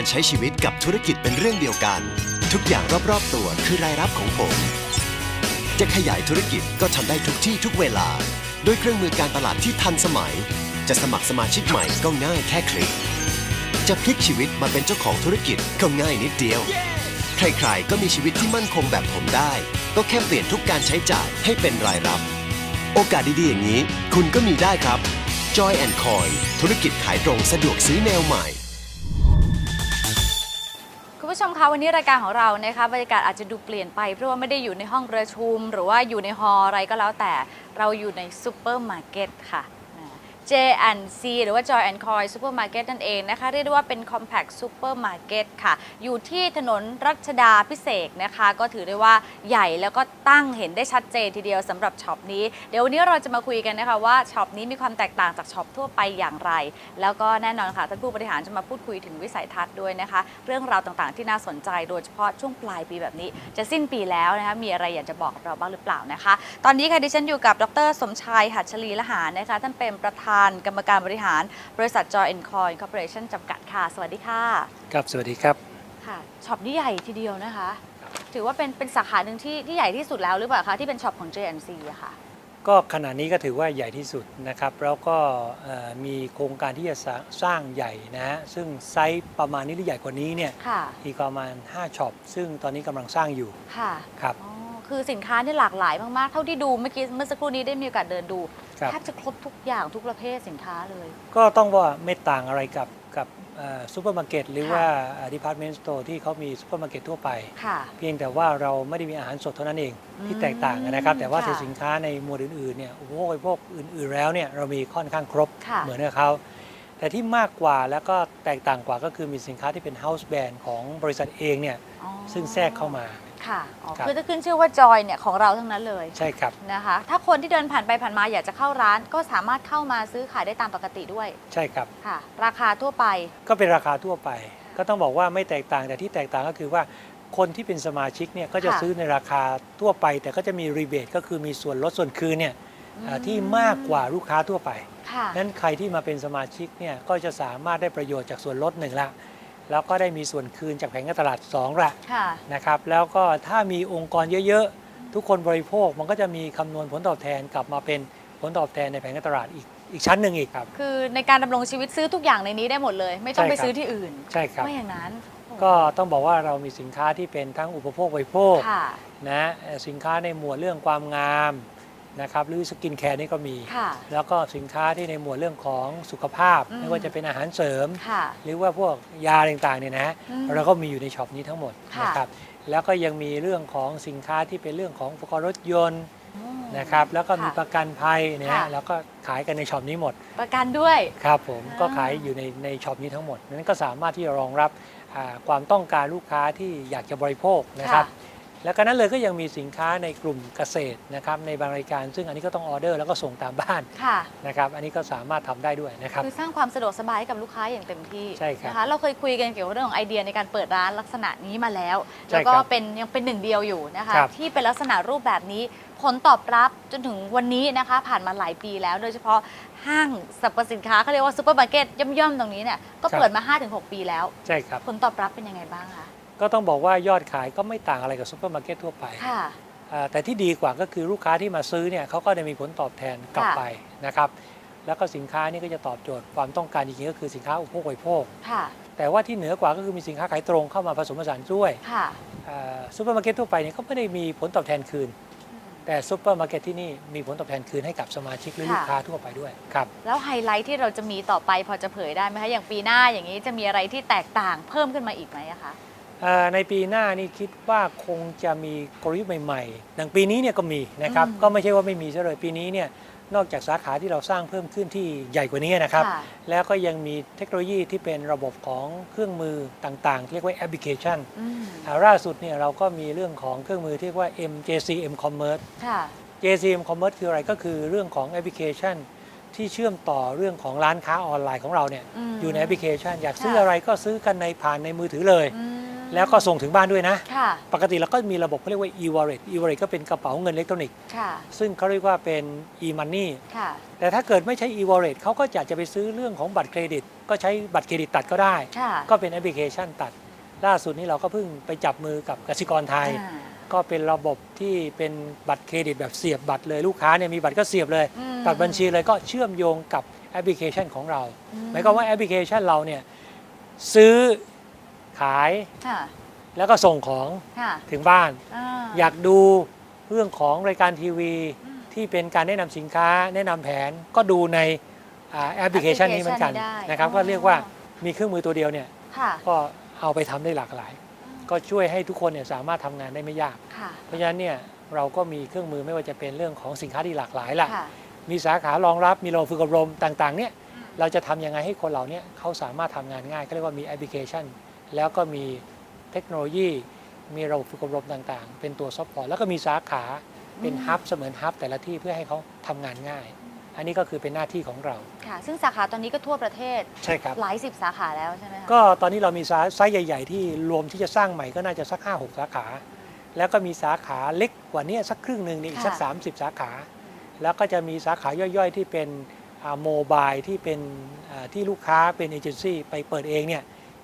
การใช้ชีวิตกับธุรกิจเป็นเรื่องเดียวกัน ทุกอย่างรอบๆตัวคือรายรับของผม จะขยายธุรกิจก็ทำได้ทุกที่ทุกเวลา ด้วยเครื่องมือการตลาดที่ทันสมัย จะสมัครสมาชิกใหม่ก็ง่ายแค่คลิก จะพลิกชีวิตมาเป็นเจ้าของธุรกิจก็ง่ายนิดเดียว ใครๆก็มีชีวิตที่มั่นคงแบบผมได้ ก็แค่เปลี่ยนทุกการใช้จ่ายให้เป็นรายรับ โอกาสดีๆอย่างนี้ คุณก็มีได้ครับ Joy and Coin ธุรกิจขายตรงสะดวกซื้อแนวใหม่ คุณผู้ชมคะวันนี้รายการของเรานะคะบรรยากาศอาจจะดูเปลี่ยนไป เพราะว่าไม่ได้อยู่ในห้องประชุม หรือว่าอยู่ในฮอล์อะไรก็แล้วแต่เราอยู่ในซูเปอร์มาร์เก็ตค่ะ J&C หรือว่า Joy and Coy Supermarket นั่นเองนะคะ เรียกได้ว่าเป็น Compact Supermarket ค่ะ อยู่ที่ถนนรัชดาพิเศษนะคะ ก็ถือได้ว่าใหญ่แล้วก็ตั้งเห็นได้ชัดเจนทีเดียวสำหรับช็อปนี้ เดี๋ยววันนี้เราจะมาคุยกันนะคะว่าช็อปนี้มีความแตกต่างจากช็อปทั่วไปอย่างไร แล้วก็แน่นอนค่ะท่านผู้บริหารจะมาพูดคุยถึงวิสัยทัศน์ด้วยนะคะ เรื่องราวต่างๆ ที่น่าสนใจโดยเฉพาะช่วงปลายปีแบบนี้ จะสิ้นปีแล้วนะคะมีอะไรอยากจะบอกเราบ้างหรือเปล่านะคะ ตอนนี้ค่ะดิฉันอยู่กับดร สมชายหัชลีละหานะคะท่านเป็นประธานกรรมการบริหาร บริษัท Joy and Coin Corporation จำกัดค่ะ สวัสดีค่ะ ครับ สวัสดีครับ ค่ะ ช็อปนี้ใหญ่ทีเดียวนะคะ ถือว่าเป็นเป็นสาขาหนึ่งที่ที่ใหญ่ที่สุดแล้วหรือเปล่าคะที่เป็นช็อปของ J&C อะค่ะ ก็ขณะนี้ก็ถือว่าใหญ่ที่สุดนะครับ แล้วก็เอ่อมีโครงการที่จะสร้างสร้างใหญ่นะฮะ ซึ่งไซส์ประมาณนี้หรือใหญ่กว่านี้เนี่ย ค่ะ อีกประมาณ 5ช็อป ซึ่งตอนนี้กำลังสร้างอยู่ค่ะ ครับ อ๋อ คือสินค้านี่หลากหลายมาก ๆ เท่าที่ดูเมื่อกี้เมื่อสักครู่นี้ได้มีโอกาสเดินดู ครับ แทบจะครบทุกอย่างทุกประเภทสินค้าเลย ก็ต้องว่าไม่ต่างอะไรกับกับซูเปอร์มาร์เก็ตหรือค่ะ ว่าดิพาร์ตเมนต์สโตร์ที่เขามีซูเปอร์มาร์เก็ตทั่วไป ค่ะ เพียงแต่ว่าเราไม่ได้มีอาหารสดเท่านั้นเองอืมที่แตกต่างกันนะครับ แต่ว่าค่ะในสินค้าในหมวดอื่นๆเนี่ยอุปโภคบริโภคอื่นๆแล้วเนี่ยเรามีค่อนข้างครบค่ะ เหมือนกับเขาแต่ที่มากกว่าแล้วก็แตกต่างกว่าก็คือมีสินค้าที่เป็น house brand ของบริษัทเองเนี่ยอ๋อซึ่งแทรกเข้ามา ค่ะอ๋อครับ คือถ้าขึ้นชื่อว่าจอยเนี่ยของเราทั้งนั้นเลยใช่ครับ นะคะ ถ้าคนที่เดินผ่านไปผ่านมาอยากจะเข้าร้าน ก็สามารถเข้ามาซื้อขายได้ตามปกติด้วยใช่ครับ ค่ะ ราคาทั่วไป ก็เป็นราคาทั่วไป ก็ต้องบอกว่าไม่แตกต่างแต่ที่แตกต่างก็คือว่าคนที่เป็นสมาชิกเนี่ยก็จะค่ะ ซื้อในราคาทั่วไป แต่ก็จะมีรีเบทก็คือมีส่วนลดส่วนคืนเนี่ยอ่าที่มากกว่าลูกค้าทั่วไปค่ะ นั้นใครที่มาเป็นสมาชิกเนี่ยก็จะสามารถได้ประโยชน์จากส่วนลดหนึ่งละ แล้วก็ได้มีส่วนคืนจากแผงการตลาด2ละค่ะนะครับแล้วก็ถ้ามีองค์กรเยอะๆ ทุกคนบริโภคมันก็จะมีคำนวณผลตอบแทนกลับมาเป็นผลตอบแทนในแผงการตลาดอีกอีกชั้นหนึ่งอีกครับ คือในการดำรงชีวิตซื้อทุกอย่างในนี้ได้หมดเลย ไม่ต้องใช่ไปครับซื้อที่อื่น ใช่ครับไม่อย่างนั้น ก็ต้องบอกว่าเรามีสินค้าที่เป็นทั้งอุปโภคบริโภคค่ะนะเอ่อสินค้าในหมวดเรื่องความงาม นะครับหรือสกินแคร์นี่ก็มีค่ะแล้วก็สินค้าที่ในหมวดเรื่องของสุขภาพอืมไม่ว่าจะเป็นอาหารเสริมค่ะหรือว่าพวกยาต่างๆเนี่ยนะฮะอืมเราก็มีอยู่ในช็อปนี้ทั้งหมดค่ะนะครับแล้วก็ยังมีเรื่องของสินค้าที่เป็นเรื่องของอุปกรณ์รถยนต์อืมนะครับแล้วก็มีค่ะประกันภัยนะฮะค่ะแล้วก็ขายกันในช็อปนี้หมด ประกันด้วยครับผมอ่าก็ขายอยู่ในในช็อปนี้ทั้งหมดนั้นก็สามารถที่จะรองรับอ่าความต้องการลูกค้าที่อยากจะบริโภคนะครับ แล้วก็นั้นเลยก็ยังมีสินค้าในกลุ่มเกษตรนะครับในบางรายการ ซึ่งอันนี้ก็ต้องออเดอร์แล้วก็ส่งตามบ้านค่ะนะครับอันนี้ก็สามารถทำได้ด้วยนะครับคือสร้างความสะดวกสบายให้กับลูกค้าอย่างเต็มที่ใช่ครับนะคะเราเคยคุยกันเกี่ยวกับเรื่องของไอเดียในการเปิดร้านลักษณะนี้มาแล้วใช่แล้วก็ครับเป็นยังเป็นหนึ่งเดียวอยู่นะคะครับที่เป็นลักษณะรูปแบบนี้ผลตอบรับจนถึงวันนี้นะคะ ผ่านมาหลายปีแล้ว โดยเฉพาะห้างสรรพสินค้าเขาเรียกว่าซูเปอร์มาร์เก็ตย่อมๆตรงนี้เนี่ยก็เปิดมา 5-6 ปีแล้วใช่ครับผลตอบรับเป็นยังไงบ้างคะ ก็ต้องบอกว่ายอดขายก็ไม่ต่างอะไรกับซูเปอร์มาร์เก็ตทั่วไปค่ะอ่าแต่ที่ดีกว่าก็คือลูกค้าที่มาซื้อเนี่ยเขาก็ได้มีผลตอบแทนกลับค่ะไปนะครับแล้วก็สินค้านี่ก็จะตอบโจทย์ความต้องการจริงๆก็คือสินค้าอุปโภคบริโภคค่ะแต่ว่าที่เหนือกว่าก็คือมีสินค้าขายตรงเข้ามาผสมผสานด้วยค่ะอ่าซูเปอร์มาร์เก็ตทั่วไปเนี่ยก็ไม่ได้มีผลตอบแทนคืน แต่ซูเปอร์มาร์เก็ตที่นี่มีผลตอบแทนคืนให้กับสมาชิกหรือค่ะลูกค้าทั่วไปด้วยครับแล้วไฮไลท์ที่เราจะมีต่อไปพอจะเผยได้ไหมคะอย่างปีหน้าอย่างนี้จะมีอะไรที่แตกต่างเพิ่มขึ้นมาอีกไหมอะคะอ่า ในปีหน้านี่คิดว่าคงจะมีกลยุทธ์ใหม่ๆดังปีนี้เนี่ยก็มีนะครับอืมก็ไม่ใช่ว่าไม่มีซะเลยปีนี้เนี่ยนอกจากสาขาที่เราสร้างเพิ่มขึ้นที่ใหญ่กว่านี้นะครับค่ะแล้วก็ยังมีเทคโนโลยีที่เป็นระบบของเครื่องมือต่างๆ เรียกว่าแอปพลิเคชันอืมอ่าล่าสุดเนี่ยเราก็มีเรื่องของเครื่องมือที่เรียกว่า MJC M Commerce ค่ะ JC M Commerce คืออะไรก็คือเรื่องของแอปพลิเคชันที่เชื่อมต่อเรื่องของร้านค้าออนไลน์ของเราเนี่ยมอยู่ในแอปพลิเคชัน อยากซื้อค่ะอะไรก็ซื้อกันในผ่านในมือถือเลยอืม แล้วก็ส่งถึงบ้านด้วยนะค่ะปกติเราก็มีระบบเขาเรียกว่า e-wallet e-wallet ก็เป็นกระเป๋าเงินอิเล็กทรอนิกส์ค่ะซึ่งเขาเรียกว่าเป็น e-money ค่ะแต่ถ้าเกิดไม่ใช่ e-wallet เขาก็อยากจะไปซื้อเรื่องของบัตรเครดิต ก็ใช้บัตรเครดิตตัดก็ได้ค่ะก็เป็นแอปพลิเคชันตัด ล่าสุดนี้เราก็เพิ่งไปจับมือกับกสิกรไทยอ่าก็เป็นระบบที่เป็นบัตรเครดิตแบบเสียบบัตรเลยลูกค้าเนี่ยมีบัตรก็เสียบเลยอืมตัดบัญชีเลยก็เชื่อมโยงกับแอปพลิเคชันของเราอืหมายความว่าแอปพลิเคชันเราเนี่ยซื้อ ขายค่ะแล้วก็ส่งของค่ะถึงบ้านอ่าอยากดูเรื่องของรายการทีวีอืมที่เป็นการแนะนำสินค้าแนะนำแผนก็ดูในอ่าแอปพลิเคชันนี้เหมือนกันแอปพลิเคชันนี้ได้นะครับอ๋อก็เรียกว่ามีเครื่องมือตัวเดียวเนี่ยค่ะก็เอาไปทำได้หลากหลาย ก็ช่วยให้ทุกคนเนี่ยสามารถทำงานได้ไม่ยากค่ะเพราะฉะนั้นเนี่ยเราก็มีเครื่องมือไม่ว่าจะเป็นเรื่องของสินค้าที่หลากหลายล่ะค่ะมีสาขารองรับมีระบบฝึกอบรมต่างๆเนี่ยเราจะทำยังไงให้คนเหล่าเนี้เขาสามารถทำงานง่ายก็เรียกว่ามีแอปพลิเคชัน แล้วก็มีเทคโนโลยี มีระบบฝึกอบรมต่างๆ เป็นตัวซัพพอร์ตแล้วก็มีสาขาเป็นอืมฮับเสมือนฮับแต่ละที่เพื่อให้เขาทำงานง่าย อันนี้ก็คือเป็นหน้าที่ของเราค่ะซึ่งสาขาตอนนี้ก็ทั่วประเทศใช่ครับหลายสิบสาขาแล้วใช่ไหมคะก็ตอนนี้เรามีไซส์ใหญ่ ๆ ที่รวมที่จะสร้างใหม่ก็น่าจะสัก 5 6 สาขา แล้วก็มีสาขาเล็กกว่านี้สักครึ่งหนึ่งนี่อีกสัก 30 สาขา แล้วก็จะมีสาขาย่อยๆ ที่เป็นโมบายที่เป็นอ่าที่ลูกค้าเป็นเอเจนซี่ไปเปิดเองเนี่ย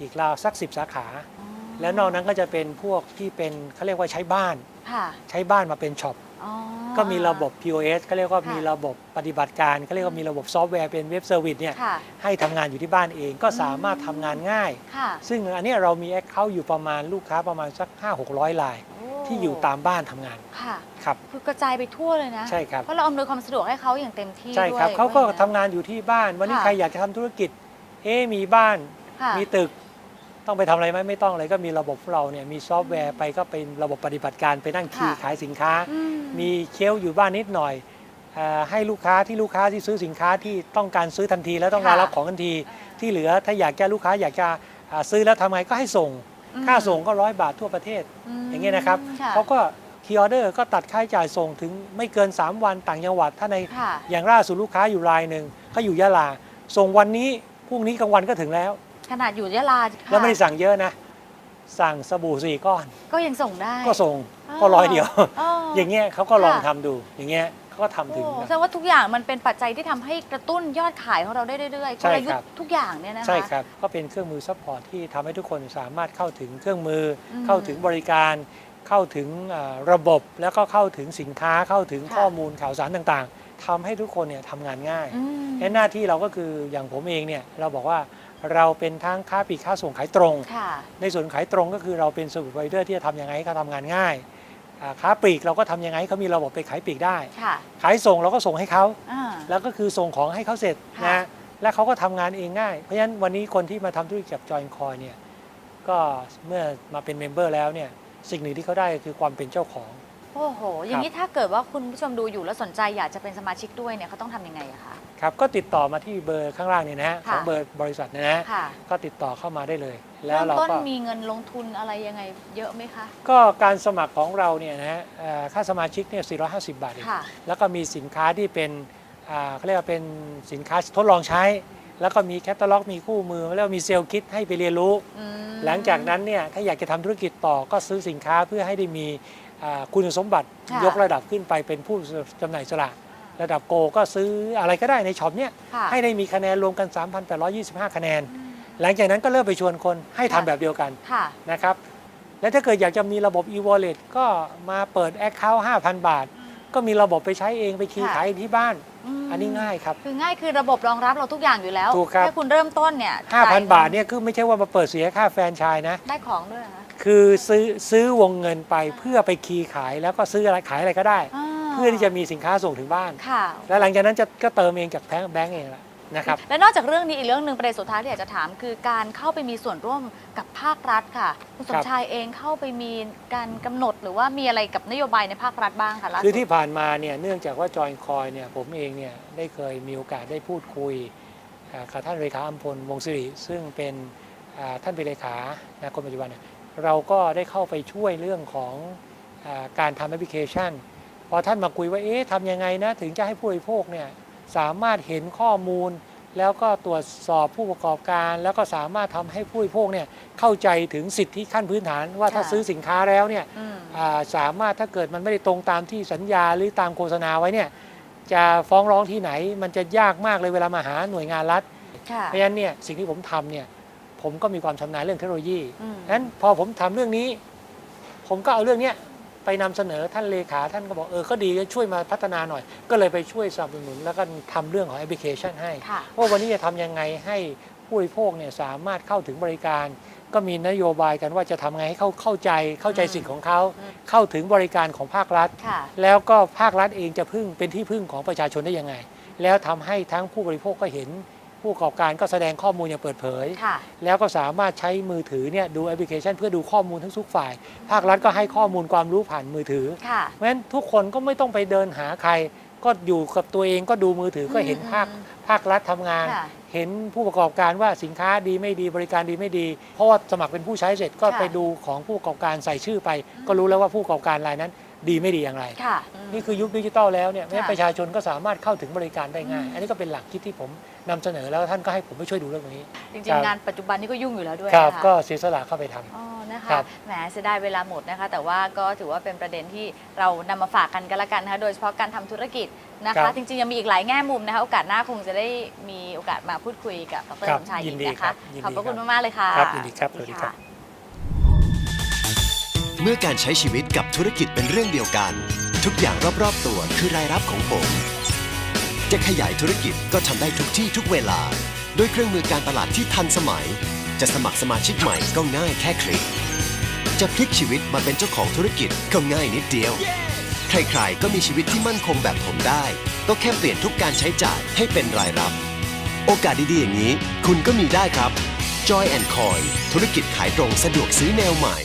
อีกราวสัก 10 สาขาอ๋อแล้วนอกนั้นก็จะเป็นพวกที่เป็นเขาเรียกว่าใช้บ้านค่ะใช้บ้านมาเป็นช็อปอ๋อก็มีระบบ POS ก็เรียกว่าค่ะมีระบบปฏิบัติการก็เรียกว่ามีระบบซอฟต์แวร์เป็นเว็บเซอร์วิสเนี่ยค่ะให้ทำงานอยู่ที่บ้านเองก็สามารถทำงานง่ายค่ะซึ่งอันเนี้ยเรามีแอคเคาท์อยู่ประมาณลูกค้าประมาณสัก 5 6 0 0ลายโอ้ที่อยู่ตามบ้านทำงานค่ะครับคือกระจายไปทั่วเลยนะ ใช่ครับ เพราะเราอำนวยความสะดวกให้เขาอย่างเต็มที่ใช่ครับด้วยเขาก็ว่อย่ทำงานอยู่ที่บ้าน วันนี้ค่ะใครอยากจะทำธุรกิจ เอ๊ะมีบ้านค่ะมีตึก ต้องไปทำอะไรไหมไม่ต้องเลยก็มีระบบของเราเนี่ยมีซอฟต์แวร์ไปก็เป็นระบบปฏิบัติการไปนั่งคีย์ค่ะขายสินค้าอืมีเชลฟ์อยู่บ้านนิดหน่อยเอ่อให้ลูกค้าที่ลูกค้าที่ซื้อสินค้าที่ต้องการซื้อทันที แล้วต้องการรับของทันที ที่เหลือถ้าอยากจะลูกค้าอยากจะอ่าซื้อแล้วทำไงก็ให้ส่งอืมค่าส่งก็ร้อยบาททั่วประเทศมอย่างเงี้ยนะครับค่ะเขาก็คีย์ออเดอร์ก็ตัดค่าใช้จ่ายส่งถึงไม่เกิน 3 วันต่างจังหวัด ถ้าในค่ะอย่างล่าสุดลูกค้าอยู่รายหนึ่งก็อยู่ยะลา ส่งวันนี้พรุ่งนี้กลางวันก็ถึงแล้ว ขนาดอยู่ยะลาค่ะแล้วไม่ได้สั่งเยอะนะ สั่งสบู่สี่ก้อน ก็ยังส่งได้ ก็ส่งอ๋อก็ร้อยเดียวอ๋ออย่างเงี้ยเขาก็ลองค่ะทำดู อย่างเงี้ยเขาก็ทำถึงโอ้นะแสดงว่าทุกอย่างมันเป็นปัจจัยที่ทำให้กระตุ้นยอดขายของเราได้เรื่อยๆกใช่ลยุทครับธ์ทุกอย่างเนี่ยนะคะใช่ครับ ก็เป็นเครื่องมือซัพพอร์ตที่ทำให้ทุกคนสามารถเข้าถึงเครื่องมืออมเข้าถึงบริการ เข้าถึงอ่าระบบ แล้วก็เข้าถึงสินค้า เข้าถึงค่ะข้อมูลข่าวสารต่างๆทำให้ทุกคนเนี่ยทำงานง่ายอืมและหน้าที่เราก็คืออย่างผมเองเนี่ยเราบอกว่า เราเป็นทั้งค้าปลีกค้าส่งขายตรงค่ะในส่วนขายตรงก็คือเราเป็นสวิตไวเดอร์ที่จะทำยังไงให้เขาทำงานง่ายอ่าค้าปลีกเราก็ทำยังไงให้เขามีระบบไปขายปลีกได้ค่ะขายส่งเราก็ส่งให้เขาอ่าแล้วก็คือส่งของให้เขาเสร็จค่ะนะและเขาก็ทำงานเองง่าย เพราะฉะนั้นวันนี้คนที่มาทำธุรกิจกับจอยคอยเนี่ยก็เมื่อมาเป็นเมมเบอร์แล้วเนี่ยสิ่งหนึ่งที่เขาได้คือความเป็นเจ้าของ โอ้โห อย่างนี้ถ้าเกิดว่าคุณผู้ชมดูอยู่แล้วสนใจอยากจะเป็นสมาชิกด้วยเนี่ยเขาต้องทำยังไงอะคะ ครับก็ติดต่อมาที่เบอร์ข้างล่างเนี่ยนะฮะค่ะของเบอร์บริษัทเนยนะฮะค่ะก็ติดต่อเข้ามาได้เลย แล้วเริ่มเราต้นก็มีเงินลงทุนอะไรยังไงเยอะไหมคะ ก็การสมัครของเราเนี่ยนะฮะเอ่อค่าสมาชิกเนี่ย450 บาทเอง ค่ะ แล้วก็มีสินค้าที่เป็นอ่าเขาเรียกว่าเป็นสินค้าทดลองใช้ แล้วก็มีแคตตาล็อก มีคู่มือ แล้วมีเซลล์คิดให้ไปเรียนรู้ อืมหลังจากนั้นเนี่ยถ้าอยากจะทำธุรกิจต่อก็ซื้อสินค้าเพื่อให้ได้มีอ่าคุณสมบัติค่ะ ยกระดับขึ้นไปเป็นผู้จำหน่ายสลาก ระดับโกก็ซื้ออะไรก็ได้ในช็อปเนี่ยค่ะให้ได้มีคะแนนรวมกัน 3,825 คะแนน หลังจากนั้นก็เริ่มไปชวนคนให้ทำค่ะแบบเดียวกันค่ะนะครับและถ้าเกิดอยากจะมีระบบ e-wallet ก็มาเปิด Account 5,000 บาท ก็มีระบบไปใช้เองไปคีย์ค่ะขายเองที่บ้านมอันนี้ง่ายครับ คือง่ายคือระบบรองรับเราทุกอย่างอยู่แล้วถูกครับแค่คุณเริ่มต้นเนี่ยจ่ย5,000 บาทเนี่ยคือไม่ใช่ว่ามาเปิดเสียค่าแฟรนไชายนะ ได้ของด้วยเหรอคะคือซื้อซื้อวงเงินไปเพื่อไปคีย์ขายแล้วก็ซื้ออะไรขายอะไรก็ได้าเพื่อที่จะมีสินค้าส่งถึงบ้าน ค่ะ แล้วหลังจากนั้นจะก็เติมเองจากแบงก์เองแหละนะครับและนอกจากเรื่องนี้อีกเรื่องหนึ่งประเด็นสุดท้ายที่อยากจะถามคือการเข้าไปมีส่วนร่วมกับภาครัฐค่ะคุณสคมรับชายเองเข้าไปมีการกำหนดหรือว่ามีอะไรกับนโยบายในภาครัฐบ้างคะล่าสุดคือที่ผ่านมาเนี่ยเนื่องจากว่าจอยคอยเนี่ยผมเองเนี่ยได้เคยมีโอกาสได้พูดคุยอ่ากับท่านเลขาอัมพลวงศิริซึ่งเป็นอ่าท่านเป็นเลขานะคนปัจจุบันเนี่ยเราก็ได้เข้าไปช่วยเรื่องของอาการทำแอปพลิเคชัน พอท่านมาคุยว่าเอ๊ะทำยังไงนะถึงจะให้ผู้บริโภคเนี่ยสามารถเห็นข้อมูล แล้วก็ตรวจสอบผู้ประกอบการ แล้วก็สามารถทำให้ผู้บริโภคเนี่ยเข้าใจถึงสิทธิขั้นพื้นฐาน ว่าถ้าค่ะซื้อสินค้าแล้วเนี่ยอืมอ่าสามารถถ้าเกิดมันไม่ได้ตรงตามที่สัญญาหรือตามโฆษณาไว้เนี่ยจะฟ้องร้องที่ไหนมันจะยากมากเลยเวลามาหาหน่วยงานรัฐค่ะเพราะฉะนั้นเนี่ยสิ่งที่ผมทำเนี่ยผมก็มีความชำนาญเรื่องเทคโนโลยีอืมนั้นพอผมทำเรื่องนี้ ผมก็เอาเรื่องเนี้ย ไปนำเสนอท่านเลขาท่านก็บอกเออก็ดีช่วยมาพัฒนาหน่อย ก็เลยไปช่วยสนับสนุน แล้วก็ทำเรื่องของแอปพลิเคชันให้ค่ะว่าวันนี้จะทำยังไงให้ผู้บริโภคเนี่ยสามารถเข้าถึงบริการ ก็มีนโยบายกันว่าจะทำไงให้เขาเข้าใจเข้าใจอืมสิทธิ์ของเขาอืมเข้าถึงบริการของภาครัฐค่ะแล้วก็ภาครัฐเองจะพึ่งเป็นที่พึ่งของประชาชนได้ยังไง แล้วทำให้ทั้งผู้บริโภคก็เห็น ผู้ประกอบการก็แสดงข้อมูลอย่างเปิดเผยค่ะแล้วก็สามารถใช้มือถือเนี่ยดูแอปพลิเคชัน เพื่อดูข้อมูลทั้งทุกฝ่าย ภาครัฐก็ให้ข้อมูลความรู้ผ่านมือถือค่ะเพราะฉะนั้นทุกคนก็ไม่ต้องไปเดินหาใคร ก็อยู่กับตัวเองก็ดูมือถือก็เห็นภาคอืมภาครัฐทำงานค่ะเห็นผู้ประกอบการว่าสินค้าดีไม่ดีบริการดีไม่ดี เพราะว่าสมัครเป็นผู้ใช้เสร็จก็ค่ะไปดูของผู้ประกอบการใส่ชื่อไป ก็รู้แล้วว่าผู้ประกอบการรายนั้น ดีไม่ดีอย่างไร ค่ะนี่คือยุคดิจิตอลแล้วเนี่ยแม้ค่ะประชาชนก็สามารถเข้าถึงบริการได้ง่าย อืม อันนี้ก็เป็นหลักคิดที่ผมนำเสนอแล้วท่านก็ให้ผมไปช่วยดูเรื่องนี้ จริครังบ ๆ งานปัจจุบันนี้ก็ยุ่งอยู่แล้วด้วยครับนะคะก็เสียสละเข้าไปทำ อ๋อนะคะครับแหมเสียดายเวลาหมดนะคะ แต่ว่าก็ถือว่าเป็นประเด็นที่เรานำมาฝากกันกันละกันนะคะโดยเฉพาะการทำธุรกิจนะครัคะ บจริงๆยังมีอีกหลายแง่มุมนะคะโอกาสหน้าคงจะได้มีโอกาสมาพูดคุยกับดรครัสบมชายยิอีนกดีนะครัคะบยินดีขอบพระคุณครับมากๆเลยค่ะครับยินดีครับสวัสดีครับเมื่อการใช้ชีวิตกับธุรกิจเป็นเรื่องเดียวกัน ทุกอย่างรอบๆตัวคือรายรับของผม จะขยายธุรกิจก็ทำได้ทุกที่ทุกเวลา ด้วยเครื่องมือการตลาดที่ทันสมัย จะสมัครสมาชิกใหม่ก็ง่ายแค่คลิก จะพลิกชีวิตมาเป็นเจ้าของธุรกิจก็ง่ายนิดเดียว ใครๆก็มีชีวิตที่มั่นคงแบบผมได้ ก็แค่เปลี่ยนทุกการใช้จ่ายให้เป็นรายรับ โอกาสดีๆอย่างนี้ คุณก็มีได้ครับ Joy and Coin ธุรกิจขายตรงสะดวกซื้อแนวใหม่